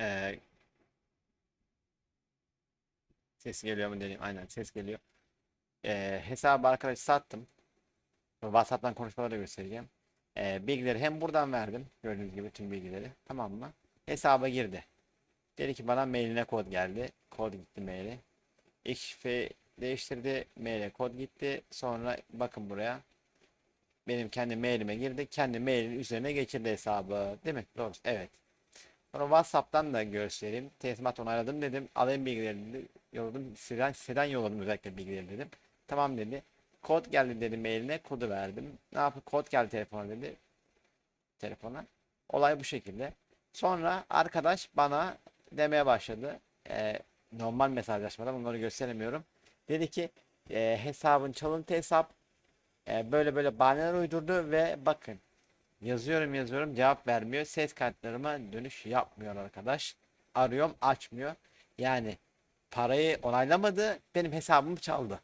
Ee, ses geliyor mu deneyim. Aynen ses geliyor. Ee, hesabı arkadaş sattım. WhatsApp'tan konuşmaları da göstereceğim. Ee, bilgileri hem buradan verdim. Gördüğünüz gibi tüm bilgileri. Tamam mı? Hesaba girdi. Dedi ki bana mailine kod geldi. Kod gitti maili. XF değiştirdi. Maile kod gitti. Sonra bakın buraya. Benim kendi mailime girdi. Kendi mailin üzerine geçirdi hesabı. Değil mi? Doğru. Evet. Sonra WhatsApp'tan da göstereyim. Teslimat onayladım dedim. Alayım bilgilerini yolladım. Sizden, sizden yolladım özellikle bilgileri dedim. Tamam dedi. Kod geldi dedi mailine. Kodu verdim. Ne yapıp kod geldi telefona dedi. Telefona. Olay bu şekilde. Sonra arkadaş bana demeye başladı. Ee, normal mesajlaşmadan onları gösteremiyorum. Dedi ki e, hesabın çalıntı hesap e, böyle böyle bahaneler uydurdu ve bakın yazıyorum yazıyorum cevap vermiyor. Ses kartlarıma dönüş yapmıyor arkadaş. Arıyorum açmıyor. Yani parayı onaylamadı benim hesabımı çaldı.